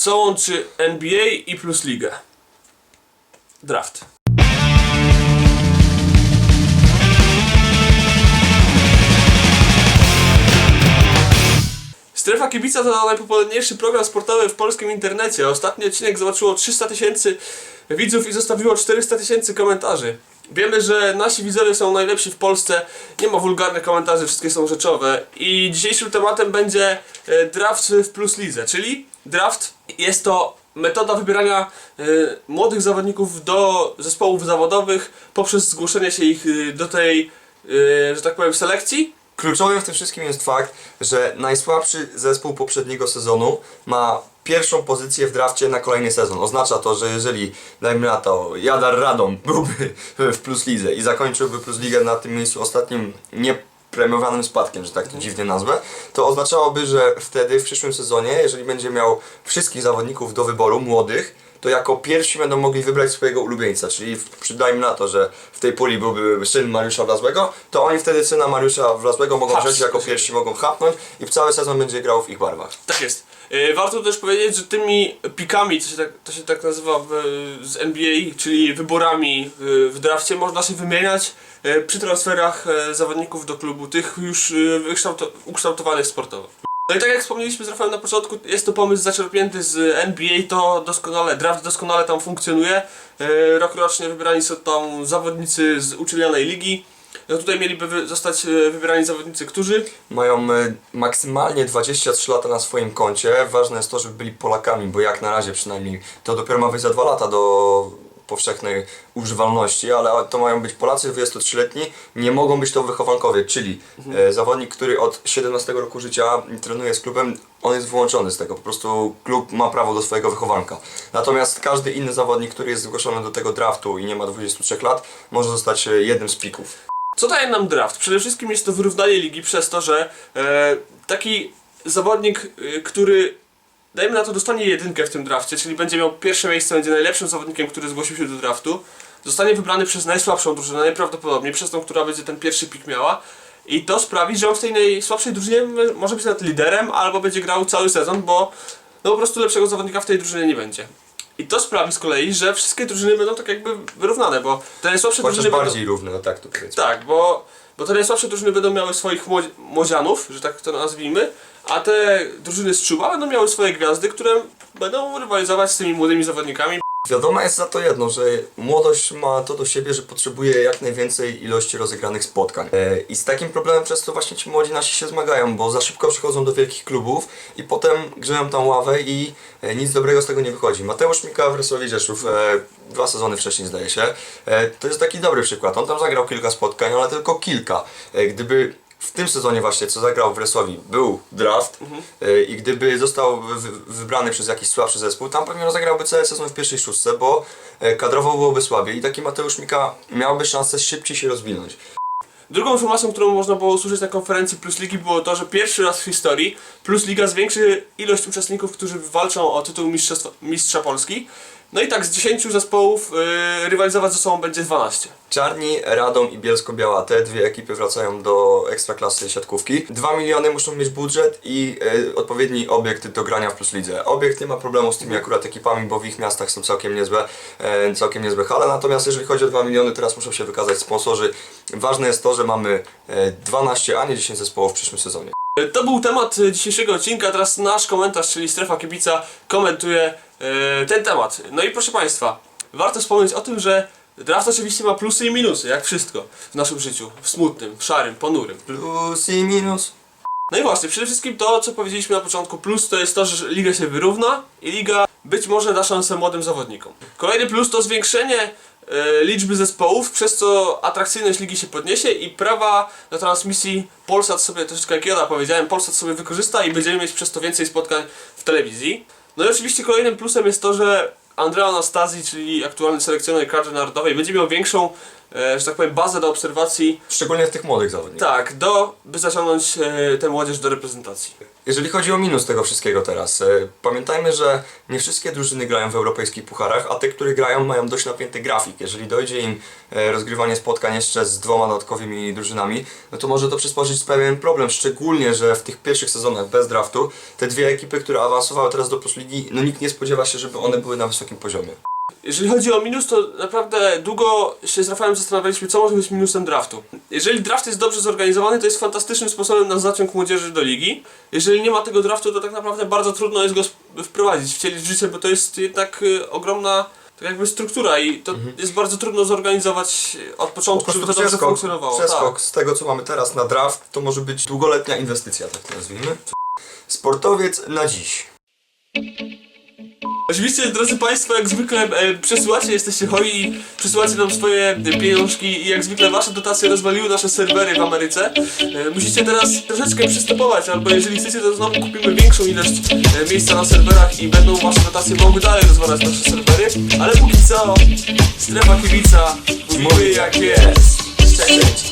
Co łączy NBA i Plus Ligę? Draft. Strefa Kibica to najpopularniejszy program sportowy w polskim internecie. Ostatni odcinek zobaczyło 300 tysięcy widzów i zostawiło 400 tysięcy komentarzy. Wiemy, że nasi widzowie są najlepsi w Polsce, nie ma wulgarnych komentarzy, wszystkie są rzeczowe. I dzisiejszym tematem będzie e, draft w Plus Lidze, czyli draft jest to metoda wybierania e, młodych zawodników do zespołów zawodowych poprzez zgłoszenie się ich e, do tej, e, że tak powiem, selekcji. Kluczowym w tym wszystkim jest fakt, że najsłabszy zespół poprzedniego sezonu ma pierwszą pozycję w drafcie na kolejny sezon. Oznacza to, że jeżeli, dajmy na to, Jadar Radom byłby w Plus Lidze i zakończyłby Plus Ligę na tym miejscu ostatnim niepremiowanym spadkiem, że tak to dziwnie nazwę, to oznaczałoby, że wtedy w przyszłym sezonie, jeżeli będzie miał wszystkich zawodników do wyboru, młodych, to jako pierwsi będą mogli wybrać swojego ulubieńca, czyli przydajmy na to, że w tej puli byłby syn Mariusza Wlazłego, to oni wtedy syna Mariusza Wlazłego mogą Haps. wziąć jako pierwsi, mogą chapnąć i w cały sezon będzie grał w ich barwach. Tak jest. E, Warto też powiedzieć, że tymi pikami, to się tak, to się tak nazywa w, z NBA, czyli wyborami w drafcie, można się wymieniać e, przy transferach e, zawodników do klubu, tych już ukształtowanych sportowo. No i tak jak wspomnieliśmy z Rafałem na początku, jest to pomysł zaczerpnięty z NBA, to doskonale, draft doskonale tam funkcjonuje. E, Rokrocznie wybierani są tam zawodnicy z uczelnianej ligi. No tutaj mieliby wy- zostać e, wybierani zawodnicy, którzy Mają e, maksymalnie 23 lata na swoim koncie. Ważne jest to, żeby byli Polakami, bo jak na razie przynajmniej to dopiero ma wyjść za dwa lata do powszechnej używalności, ale to mają być Polacy 23-letni, nie mogą być to wychowankowie, czyli e, zawodnik, który od 17 roku życia trenuje z klubem, on jest wyłączony z tego, po prostu klub ma prawo do swojego wychowanka. Natomiast każdy inny zawodnik, który jest zgłoszony do tego draftu i nie ma 23 lat, może zostać e, jednym z pików. Co daje nam draft? Przede wszystkim jest to wyrównanie ligi przez to, że e, taki zawodnik, e, który dajmy na to dostanie jedynkę w tym drafcie, czyli będzie miał pierwsze miejsce, będzie najlepszym zawodnikiem, który zgłosił się do draftu, zostanie wybrany przez najsłabszą drużynę, najprawdopodobniej przez tą, która będzie ten pierwszy pik miała. I to sprawi, że on w tej najsłabszej drużynie może być nawet liderem, albo będzie grał cały sezon, bo no po prostu lepszego zawodnika w tej drużynie nie będzie. I to sprawi z kolei, że wszystkie drużyny będą tak jakby wyrównane, bo te najsłabsze Chociaż drużyny będą... bardziej równy, no tak to powiedzmy. Tak, bo, bo te najsłabsze drużyny będą miały swoich młodzi- młodzianów, że tak to nazwijmy, a te drużyny z czuba będą miały swoje gwiazdy, które będą rywalizować z tymi młodymi zawodnikami. Wiadomo jest za to jedno, że młodość ma to do siebie, że potrzebuje jak najwięcej ilości rozegranych spotkań. E, I z takim problemem często właśnie ci młodzi nasi się zmagają, bo za szybko przychodzą do wielkich klubów i potem grzeją tam ławę i e, nic dobrego z tego nie wychodzi. Mateusz Mika w Rysowi Rzeszów, e, dwa sezony wcześniej zdaje się, to jest taki dobry przykład. On tam zagrał kilka spotkań, ale tylko kilka. Gdyby w tym sezonie właśnie, co zagrał w Resowi, był draft e, i gdyby został wy- wy- wybrany przez jakiś słabszy zespół, tam pewnie rozegrałby cały sezon w pierwszej szóstce, bo e, kadrowo byłoby słabiej i taki Mateusz Mika miałby szansę szybciej się rozwinąć. Drugą informacją, którą można było usłyszeć na konferencji Plus Ligi było to, że pierwszy raz w historii Plus Liga zwiększy ilość uczestników, którzy walczą o tytuł mistrzostwa, mistrza Polski. No i tak z 10 zespołów yy, rywalizować ze sobą będzie 12. Czarni, Radom i Bielsko-Biała, te dwie ekipy wracają do ekstraklasy siatkówki. 2 miliony muszą mieć budżet i e, odpowiedni obiekt do grania w Plus Lidze. Obiekt nie ma problemu z tymi akurat ekipami, bo w ich miastach są całkiem niezłe, e, całkiem niezłe hale. Natomiast jeżeli chodzi o 2 miliony, teraz muszą się wykazać sponsorzy. Ważne jest to, że mamy e, 12, a nie 10 zespołów w przyszłym sezonie. To był temat e, dzisiejszego odcinka, teraz nasz komentarz, czyli Strefa Kibica komentuje e, ten temat. No i proszę Państwa, warto wspomnieć o tym, że draft oczywiście ma plusy i minusy, jak wszystko w naszym życiu, w smutnym, w szarym, ponurym. Plus i minus. No i właśnie, przede wszystkim to, co powiedzieliśmy na początku, plus to jest to, że liga się wyrówna i liga być może da szansę młodym zawodnikom. Kolejny plus to zwiększenie e, liczby zespołów, przez co atrakcyjność ligi się podniesie i prawa do transmisji Polsat sobie, troszeczkę jak ja powiedziałem, Polsat sobie wykorzysta i będziemy mieć przez to więcej spotkań w telewizji. No i oczywiście kolejnym plusem jest to, że Andrea Anastazji, czyli aktualny selekcjoner kadry narodowej, będzie miał większą e, że tak powiem, bazę do obserwacji, Szczególnie w tych młodych zawodnikach. tak, do, by zaciągnąć e, tę młodzież do reprezentacji. Jeżeli chodzi o minus tego wszystkiego teraz, e, pamiętajmy, że nie wszystkie drużyny grają w europejskich pucharach, a te, które grają mają dość napięty grafik. Jeżeli dojdzie im e, rozgrywanie spotkań jeszcze z dwoma dodatkowymi drużynami, no to może to przysporzyć pewien problem, szczególnie, że w tych pierwszych sezonach bez draftu te dwie ekipy, które awansowały teraz do Plus Ligi, no nikt nie spodziewa się, żeby one były na wysokim poziomie. Jeżeli chodzi o minus, to naprawdę długo się z Rafałem zastanawialiśmy, co może być minusem draftu. Jeżeli draft jest dobrze zorganizowany, to jest fantastycznym sposobem na zaciąg młodzieży do ligi. Jeżeli nie ma tego draftu, to tak naprawdę bardzo trudno jest go wprowadzić, wcielić w życie, bo to jest jednak y, ogromna tak jakby struktura i to jest bardzo trudno zorganizować od Po początku, żeby to dobrze przeskok, funkcjonowało. przeskok Tak. z tego, co mamy teraz na draft, to może być długoletnia inwestycja, tak to nazwijmy. Sportowiec na dziś. Oczywiście, drodzy Państwo, jak zwykle e, przesyłacie, jesteście hojni, przesyłacie nam swoje e, pieniążki i jak zwykle Wasze dotacje rozwaliły nasze serwery w Ameryce. E, musicie teraz troszeczkę przystopować, albo jeżeli chcecie, to znowu kupimy większą ilość e, miejsca na serwerach i będą Wasze dotacje mogły dalej rozwalać nasze serwery, ale póki co, strefa kibica mówi jak jest. Cześć!